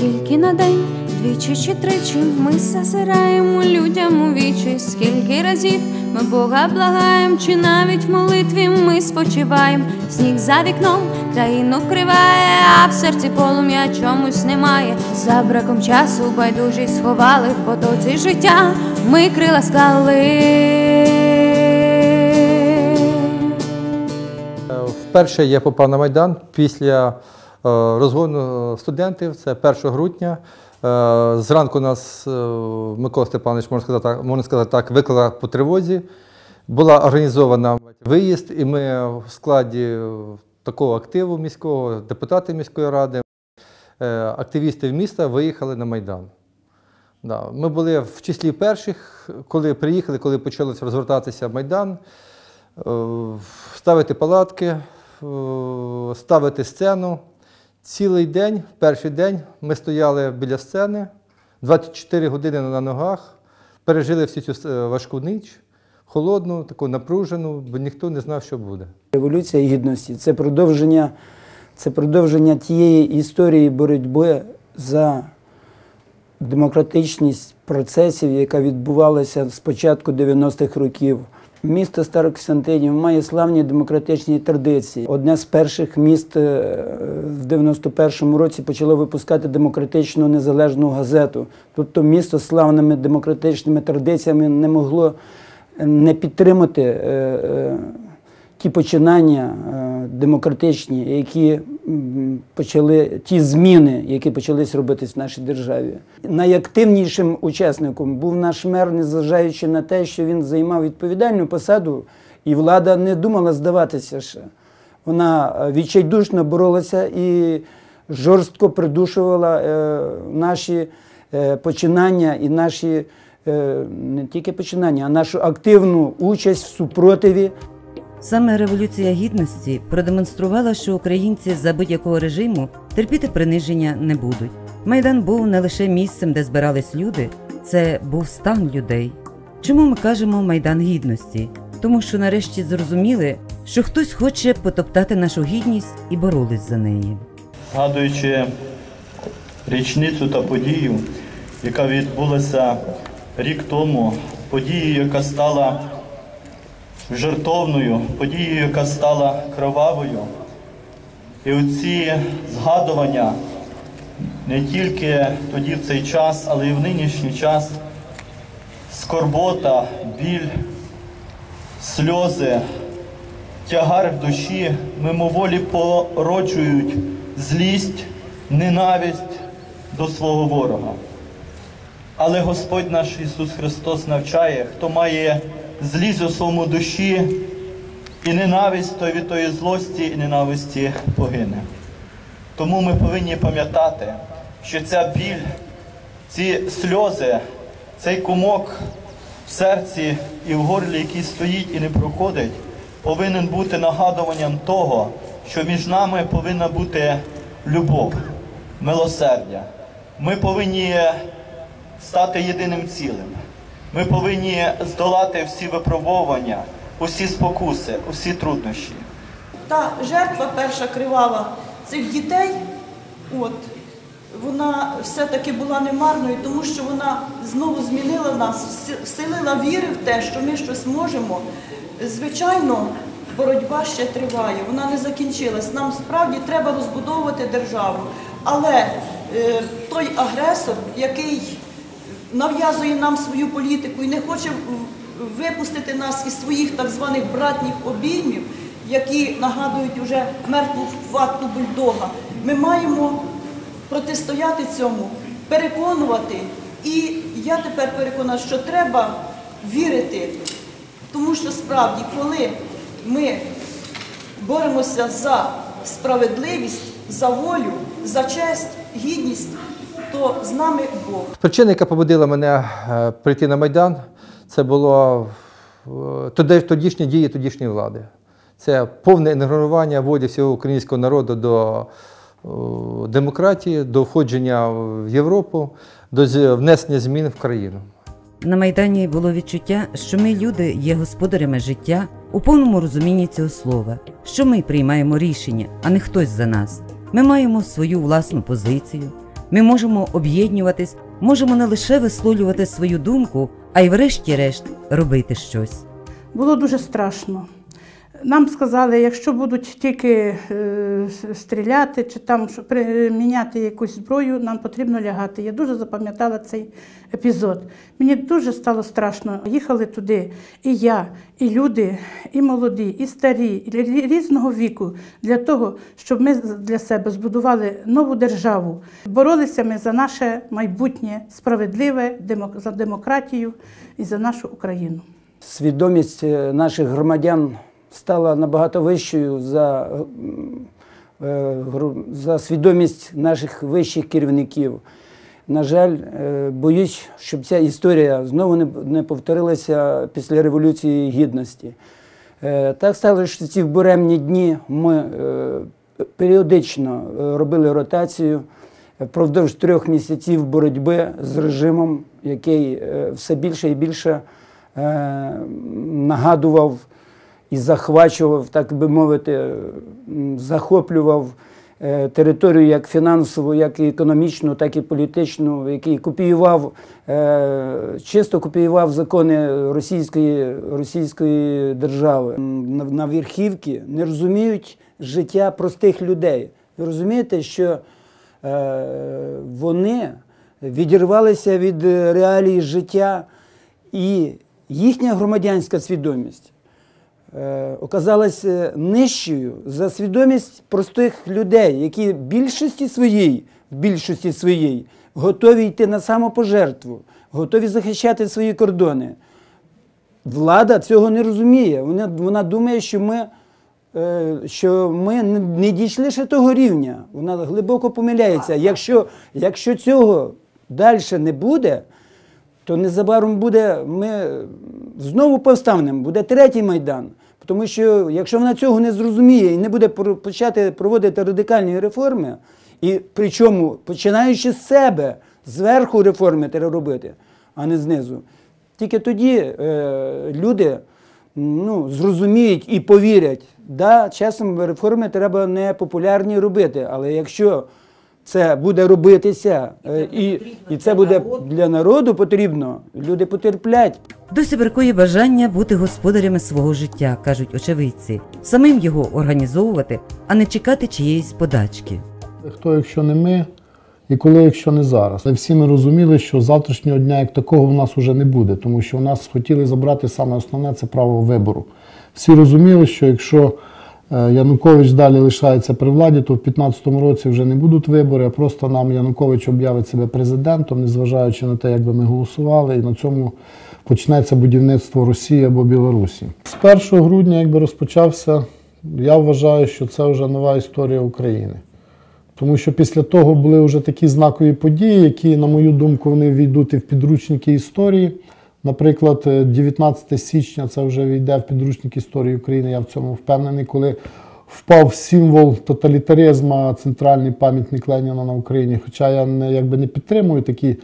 Скільки на день, двічі чи тричі ми зазираємо людям у вічі, скільки разів ми Бога благаєм, чи навіть в молитві ми спочиваєм, сніг за вікном країну вкриває, а в серці полум'я чомусь немає. За браком часу байдужі сховали в потоці життя, ми крила склали. Вперше я попав на Майдан після е, розгону студентів, це 1 грудня. Е, Зранку нас е, Микола Степанович, можна сказати, так, можна сказати так, викликав по тривозі. Була організована виїзд, і ми в складі такого активу міського, депутати міської ради, е, активісти міста виїхали на Майдан. Да. Ми були в числі перших, коли приїхали, коли почалося розгортатися Майдан, е, ставити палатки, е, ставити сцену. Цілий день, в перший день, ми стояли біля сцени, 24 години на ногах, пережили всю цю е, важку ніч, холодну, таку напружену, бо ніхто не знав, що буде. Революція гідності це продовження, це продовження тієї історії боротьби за демократичність процесів, яка відбувалася з початку 90-х років. Місто Старокостянтинів має славні демократичні традиції. Одне з перших міст е, в 91-му році почало випускати демократичну незалежну газету. Тобто місто з славними демократичними традиціями не могло не підтримати е, е, ті починання е, демократичні, які почали ті зміни, які почались робитись в нашій державі. Найактивнішим учасником був наш мер, незважаючи на те, що він займав відповідальну посаду, і влада не думала здаватися ще. Вона е, відчайдушно боролася і жорстко придушувала е, наші починання і наші не тільки починання, а нашу активну участь в супротиві Саме Революція Гідності продемонструвала, що українці за будь-якого режиму терпіти приниження не будуть. Майдан був не лише місцем, де збирались люди, це був стан людей. Чому ми кажемо Майдан Гідності? Тому що нарешті зрозуміли, що хтось хоче потоптати нашу гідність і боролись за неї. згадуючи річницю та подію, яка відбулася рік тому, подію, яка стала жертовною, подією, яка стала кровавою. І оці згадування не тільки тоді в цей час, але й в нинішній час скорбота, біль, сльози, тягар в душі мимоволі породжують злість, ненависть до свого ворога. Але Господь наш Ісус Христос навчає, хто має злість у своєму душі і ненависть, то від тої злості і ненависті погине. Тому ми повинні пам'ятати, що ця біль, ці сльози, цей кумок в серці і в горлі, який стоїть і не проходить, повинен бути нагадуванням того, що між нами повинна бути любов, милосердя. Ми повинні стати єдиним цілим. Ми повинні здолати всі випробовування, усі спокуси, усі труднощі. та жертва перша кривава цих дітей, от, вона все-таки була немарною, тому що вона знову змінила нас, вселила віри в те, що ми щось можемо. Звичайно, боротьба ще триває, вона не закінчилась. Нам справді треба розбудовувати державу. Але е, той агресор, який нав'язує нам свою політику і не хоче випустити нас із своїх так званих братніх обіймів, які нагадують уже мертву хватку бульдога. Ми маємо протистояти цьому, переконувати. І я тепер переконана, що треба вірити, тому що справді, коли ми боремося за справедливість, за волю, за честь, гідність, то з нами Бог. Причина, яка побудила мене е, прийти на Майдан, це було е, тодішні дії тодішньої влади. Це повне ігнорування волі всього українського народу до е, демократії, до входження в Європу, до внесення змін в країну. На Майдані було відчуття, що ми, люди, є господарями життя у повному розумінні цього слова, що ми приймаємо рішення, а не хтось за нас. Ми маємо свою власну позицію. Ми можемо об'єднуватись, можемо не лише висловлювати свою думку, а й врешті-решт робити щось. Було дуже страшно. Нам сказали, якщо будуть тільки е, стріляти чи там приміняти якусь зброю, нам потрібно лягати. Я дуже запам'ятала цей епізод. Мені дуже стало страшно. Їхали туди і я, і люди, і молоді, і старі, і різного віку для того, щоб ми для себе збудували нову державу. Боролися ми за наше майбутнє справедливе, за демократію і за нашу Україну. Свідомість е, наших громадян стала набагато вищою за, е, за свідомість наших вищих керівників. На жаль, е, боюсь, щоб ця історія знову не, повторилася після Революції Гідності. Е, Так сталося, що ці буремні дні ми періодично робили ротацію впродовж трьох місяців боротьби з режимом, який все більше і більше нагадував і захвачував, так би мовити, захоплював е, територію як фінансову, як і економічну, так і політичну, який копіював, е, чисто копіював закони російської, російської держави. На, верхівці не розуміють життя простих людей. Ви розумієте, що е, вони відірвалися від реалій життя, і їхня громадянська свідомість е, оказалася нижчою за свідомість простих людей, які в більшості своїй, в більшості своїй готові йти на самопожертву, готові захищати свої кордони. Влада цього не розуміє. Вона, вона думає, що ми, е, що ми не дійшли ще того рівня. Вона глибоко помиляється. Якщо, якщо цього далі не буде, то незабаром буде, ми знову повстанемо, буде третій майдан. Тому що якщо вона цього не зрозуміє і не буде почати проводити радикальні реформи, і причому починаючи з себе, зверху реформи треба робити, а не знизу, тільки тоді е, люди ну, зрозуміють і повірять, да, часом реформи треба не популярні робити, але якщо це буде робитися, е, і, і це буде для народу потрібно, люди потерплять. Досі бракує бажання бути господарями свого життя, кажуть очевидці, самим його організовувати, а не чекати чиєїсь подачки. Хто, якщо не ми, і коли, якщо не зараз. Всі ми розуміли, що завтрашнього дня як такого в нас вже не буде, тому що у нас хотіли забрати саме основне це право вибору. Всі розуміли, що якщо Янукович далі лишається при владі, то в 2015 році вже не будуть вибори, а просто нам Янукович об'явить себе президентом, незважаючи на те, як би ми голосували, і на цьому почнеться будівництво Росії або Білорусі. З 1 грудня, якби розпочався, я вважаю, що це вже нова історія України. Тому що після того були вже такі знакові події, які, на мою думку, вони війдуть і в підручники історії. Наприклад, е, 19 січня це вже війде в підручник історії України, я в цьому впевнений, коли впав символ тоталітаризму, центральний пам'ятник Леніна на Україні. Хоча я не, якби не підтримую такі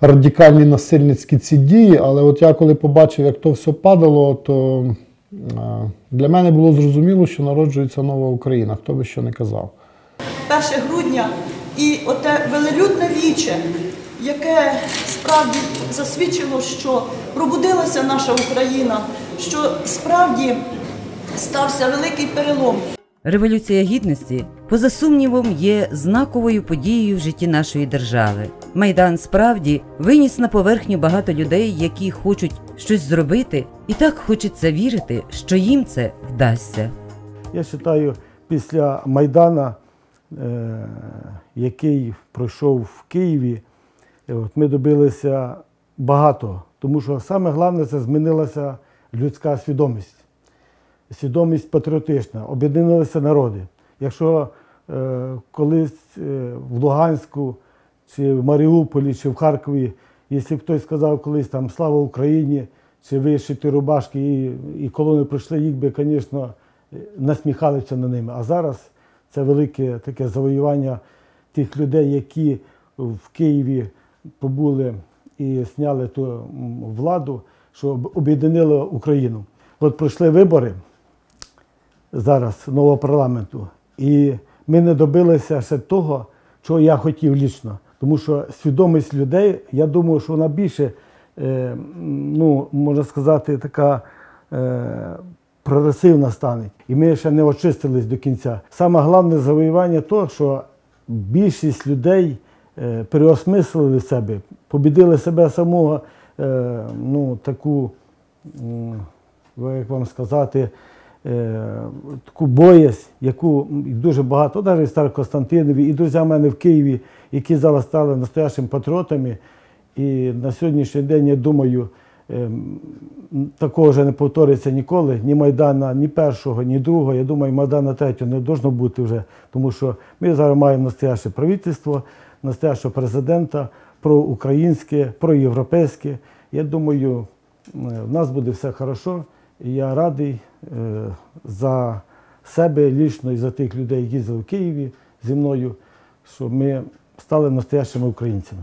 радикальні насильницькі ці дії, але от я коли побачив, як то все падало, то е, для мене було зрозуміло, що народжується нова Україна, хто би що не казав. 1 грудня і оте велелюдне віче, яке справді засвідчило, що пробудилася наша Україна, що справді стався великий перелом. Революція гідності, поза сумнівом, є знаковою подією в житті нашої держави. Майдан справді виніс на поверхню багато людей, які хочуть щось зробити, і так хочеться вірити, що їм це вдасться. Я вважаю, після Майдана, е, який пройшов в Києві, от ми добилися багато, тому що саме головне це змінилася людська свідомість, свідомість патріотична, об'єдналися народи. Якщо е, колись е, в Луганську, чи в Маріуполі, чи в Харкові, якщо хтось сказав колись там Слава Україні, чи вишиті рубашки, і, і колони пройшли, їх би, звісно, насміхалися на ними. А зараз це велике таке завоювання тих людей, які в Києві побули і зняли ту владу, що об- Україну. От пройшли вибори зараз нового парламенту, і ми не добилися ще того, чого я хотів лічно. Тому що свідомість людей, я думаю, що вона більше, е, ну, можна сказати, така е, прогресивна стане. І ми ще не очистились до кінця. Саме головне завоювання то, що більшість людей переосмислили себе, побідили себе самого, е, ну, таку, як вам сказати, е, таку боязнь, яку дуже багато, навіть в Старокостянтинові, і друзі в мене в Києві, які зараз стали настоящими патріотами. І на сьогоднішній день, я думаю, такого вже не повториться ніколи. Ні Майдана, ні першого, ні другого. Я думаю, Майдана третього не должно бути вже, тому що ми зараз маємо настояще правительство, настоящого президента, проукраїнське, проєвропейське. Я думаю, в нас буде все хорошо. Я радий е, за себе лічно і за тих людей, які їздили в Києві зі мною, що ми стали настоящими українцями.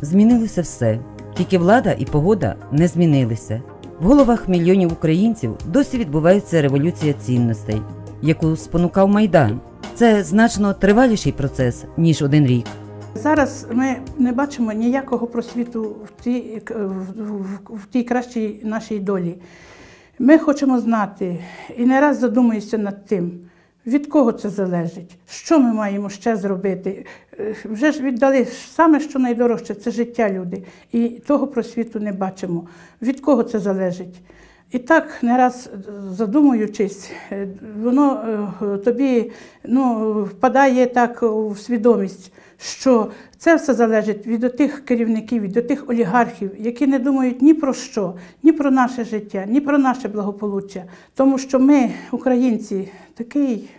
Змінилося все, тільки влада і погода не змінилися. В головах мільйонів українців досі відбувається революція цінностей, яку спонукав Майдан. Це значно триваліший процес, ніж один рік. Зараз ми не бачимо ніякого просвіту в тій, в, тій кращій нашій долі. Ми хочемо знати і не раз задумуюся над тим, від кого це залежить, що ми маємо ще зробити. Е, Вже ж віддали саме, що найдорожче це життя люди. І того просвіту не бачимо. Від кого це залежить? І так не раз задумуючись, е, воно е, тобі ну, впадає так у свідомість, що це все залежить від тих керівників, від тих олігархів, які не думають ні про що, ні про наше життя, ні про наше благополуччя. Тому що ми, українці, такий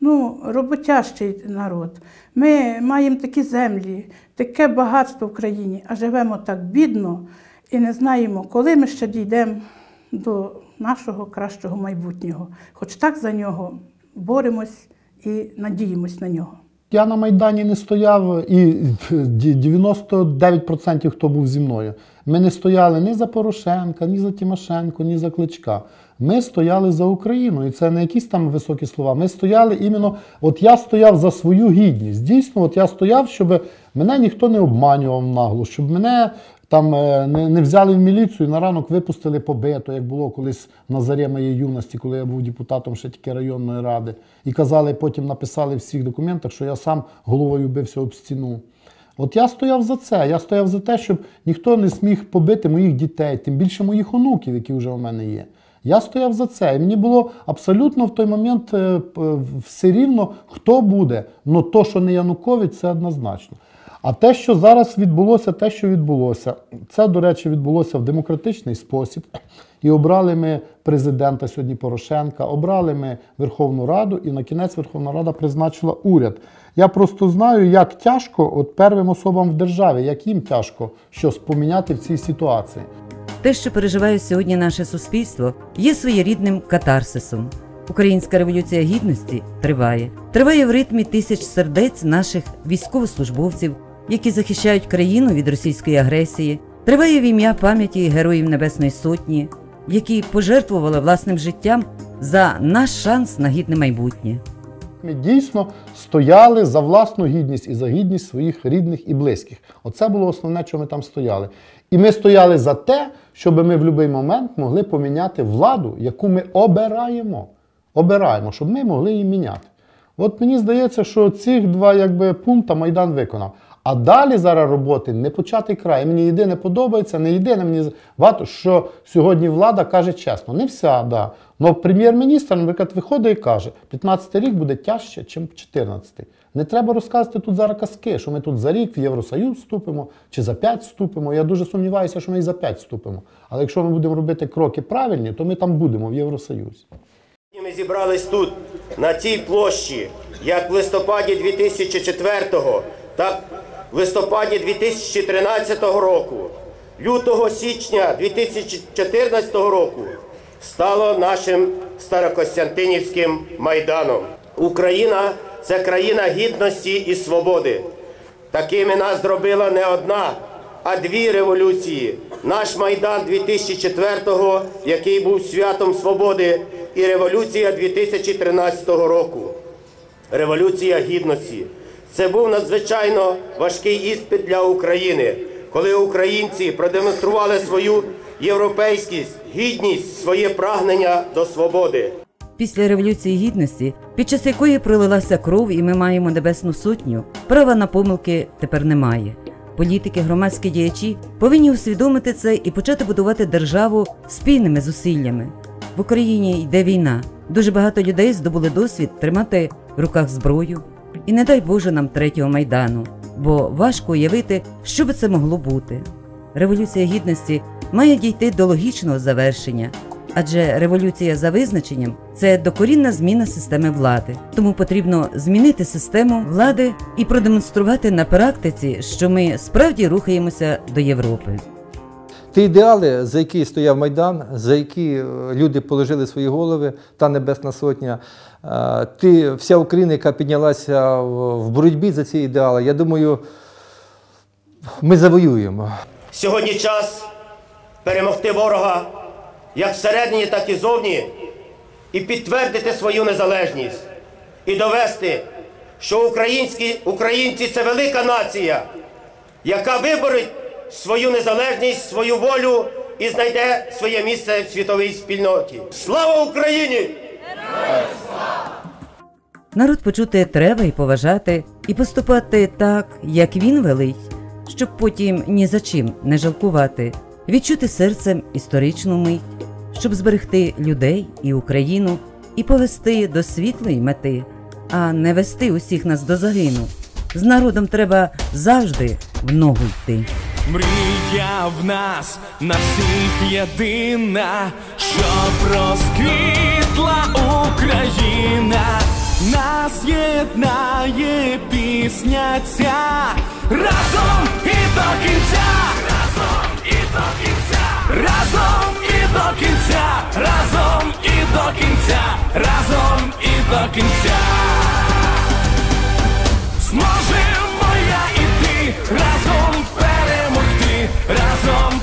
ну, роботящий народ. Ми маємо такі землі, таке багатство в країні, а живемо так бідно і не знаємо, коли ми ще дійдемо до нашого кращого майбутнього. Хоч так за нього боремось і надіємось на нього. Я на Майдані не стояв, і 99% хто був зі мною. Ми не стояли ні за Порошенка, ні за Тимошенко, ні за Кличка. Ми стояли за Україну, і це не якісь там високі слова. Ми стояли іменно, от я стояв за свою гідність. Дійсно, от я стояв, щоб мене ніхто не обманював нагло, щоб мене там е, не, не взяли в міліцію, на ранок випустили побито, як було колись на зарі моєї юності, коли я був депутатом ще тільки районної ради. І казали, потім написали в всіх документах, що я сам головою бився об стіну. От я стояв за це. Я стояв за те, щоб ніхто не сміг побити моїх дітей, тим більше моїх онуків, які вже у мене є. Я стояв за це. І мені було абсолютно в той момент е, все рівно, хто буде. Ну то, що не Янукович, це однозначно. А те, що зараз відбулося, те, що відбулося, це, до речі, відбулося в демократичний спосіб. І обрали ми президента сьогодні Порошенка, обрали ми Верховну Раду, і на кінець Верховна Рада призначила уряд. Я просто знаю, як тяжко от первим особам в державі, як їм тяжко щось поміняти в цій ситуації. Те, що переживає сьогодні наше суспільство, є своєрідним катарсисом. Українська революція гідності триває. Триває в ритмі тисяч сердець наших військовослужбовців, які захищають країну від російської агресії. Триває в ім'я пам'яті героїв Небесної Сотні, які пожертвували власним життям за наш шанс на гідне майбутнє. Ми дійсно стояли за власну гідність і за гідність своїх рідних і близьких. Оце було основне, що ми там стояли. І ми стояли за те, щоб ми в будь-який момент могли поміняти владу, яку ми обираємо. Обираємо, щоб ми могли її міняти. От мені здається, що цих два якби, пункти Майдан виконав. А далі зараз роботи не початий край. Мені єдине подобається, не єдине мені варто, що сьогодні влада каже чесно, не вся, да. Но прем'єр-міністр, наприклад, виходить і каже, 15 рік буде тяжче, ніж 14. Не треба розказувати тут зараз казки, що ми тут за рік в Євросоюз вступимо чи за 5 вступимо. Я дуже сумніваюся, що ми і за 5 вступимо. Але якщо ми будемо робити кроки правильні, то ми там будемо в Євросоюзі. Ми зібрались тут, на цій площі, як в листопаді 2004-го, так листопаді 2013 року, лютого січня 2014 року стало нашим Старокостянтинівським майданом. Україна це країна гідності і свободи. Такими нас зробила не одна, а дві революції. Наш Майдан 2004-го, який був святом свободи, і революція 2013 року. Революція гідності. Це був надзвичайно важкий іспит для України, коли українці продемонстрували свою європейськість, гідність, своє прагнення до свободи. Після Революції Гідності, під час якої пролилася кров і ми маємо Небесну Сотню, права на помилки тепер немає. Політики, громадські діячі повинні усвідомити це і почати будувати державу спільними зусиллями. В Україні йде війна. Дуже багато людей здобули досвід тримати в руках зброю. І не дай Боже нам третього майдану, бо важко уявити, що би це могло бути. Революція гідності має дійти до логічного завершення, адже революція за визначенням це докорінна зміна системи влади. Тому потрібно змінити систему влади і продемонструвати на практиці, що ми справді рухаємося до Європи. Ті ідеали, за які стояв Майдан, за які е, люди положили свої голови, та Небесна Сотня, е, ті, вся Україна, яка піднялася в боротьбі за ці ідеали, я думаю, ми завоюємо. Сьогодні час перемогти ворога як всередині, так і зовні, і підтвердити свою незалежність, і довести, що українські, українці це велика нація, яка виборить свою незалежність, свою волю і знайде своє місце в світовій спільноті. Слава Україні! Народ почути треба і поважати, і поступати так, як він велить, щоб потім ні за чим не жалкувати, відчути серцем історичну мить, щоб зберегти людей і Україну і повести до світлої мети, а не вести усіх нас до загину. З народом треба завжди в ногу йти. Мрія в нас на всіх єдина, щоб розквітла Україна, нас єднає пісня ця. Разом і до кінця, разом і до кінця, разом і до кінця, разом і до кінця, разом і до кінця. Зможемо я і ти разом перемогти, разом